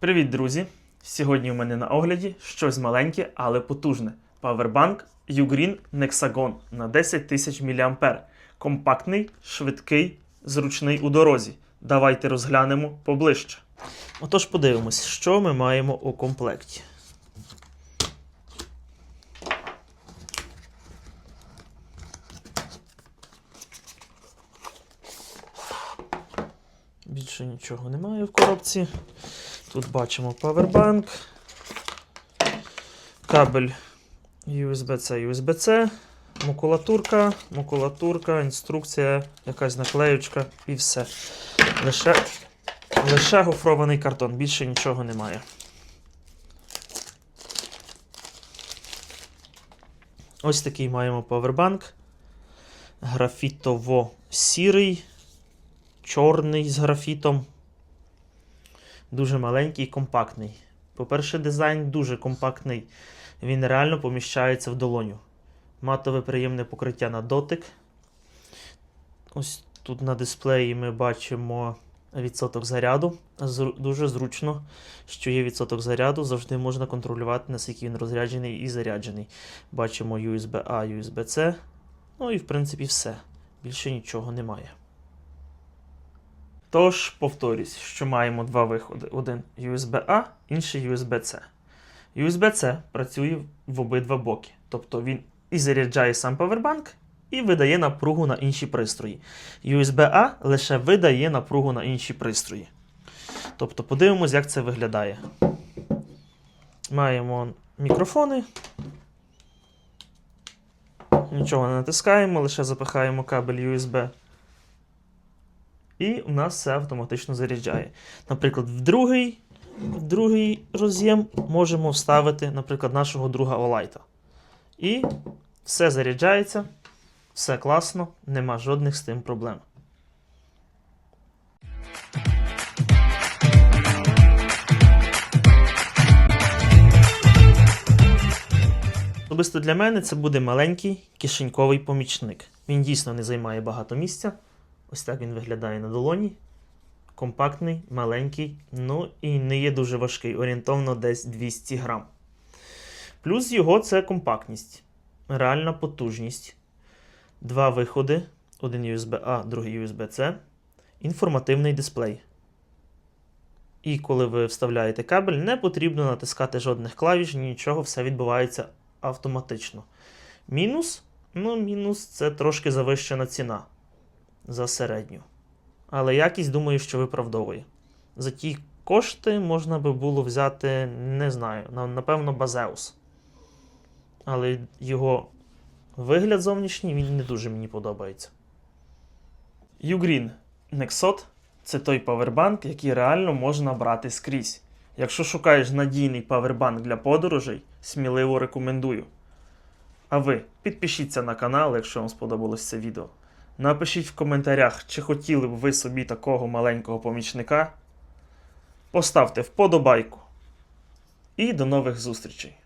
Привіт, друзі! Сьогодні у мене на огляді щось маленьке, але потужне. Powerbank Ugreen Nexagon на 10 тисяч мА. Компактний, швидкий, зручний у дорозі. Давайте розглянемо поближче. Отож, подивимось, що ми маємо у комплекті. Більше нічого немає в коробці. Тут бачимо Powerbank, кабель USB-C, USB-C, макулатурка, макулатурка, інструкція, якась наклеючка і все. Лише, лише гофрований картон, більше нічого немає. Ось такий маємо Powerbank. Графітово-сірий, чорний з графітом. Дуже маленький і компактний. По-перше, дизайн дуже компактний. Він реально поміщається в долоню. Матове приємне покриття на дотик. Ось тут на дисплеї ми бачимо відсоток заряду. Дуже зручно, що є відсоток заряду. Завжди можна контролювати, наскільки він розряджений і заряджений. Бачимо USB-A, USB-C. Ну і в принципі все. Більше нічого немає. Тож, повторюсь, що маємо два виходи: один USB-A, інший USB-C. USB-C працює в обидва боки, тобто він і заряджає сам Powerbank, і видає напругу на інші пристрої. USB-A лише видає напругу на інші пристрої. Тобто, подивимось, як це виглядає. Маємо мікрофони. Нічого не натискаємо, лише запихаємо кабель USB і у нас все автоматично заряджає. Наприклад, в другий, в другий роз'єм можемо вставити, наприклад, нашого друга Олайта. І все заряджається, все класно, нема жодних з тим проблем. Особисто для мене це буде маленький кишеньковий помічник. Він дійсно не займає багато місця. Ось так він виглядає на долоні. Компактний, маленький, ну і не є дуже важкий, орієнтовно десь 200 грам. Плюс його це компактність, реальна потужність. Два виходи: один USB-A, другий USB-C, інформативний дисплей. І коли ви вставляєте кабель, не потрібно натискати жодних клавіш, нічого, все відбувається автоматично. Мінус? Ну, мінус це трошки завищена ціна за середню. Але якість, думаю, що виправдовує. За ті кошти можна би було взяти, не знаю, напевно, Базеус. Але його вигляд зовнішній він не дуже мені подобається. Ugreen Nexot це той павербанк, який реально можна брати скрізь. Якщо шукаєш надійний павербанк для подорожей, сміливо рекомендую. А ви підпишіться на канал, якщо вам сподобалось це відео. Напишіть в коментарях, чи хотіли б ви собі такого маленького помічника. Поставте вподобайку. І до нових зустрічей!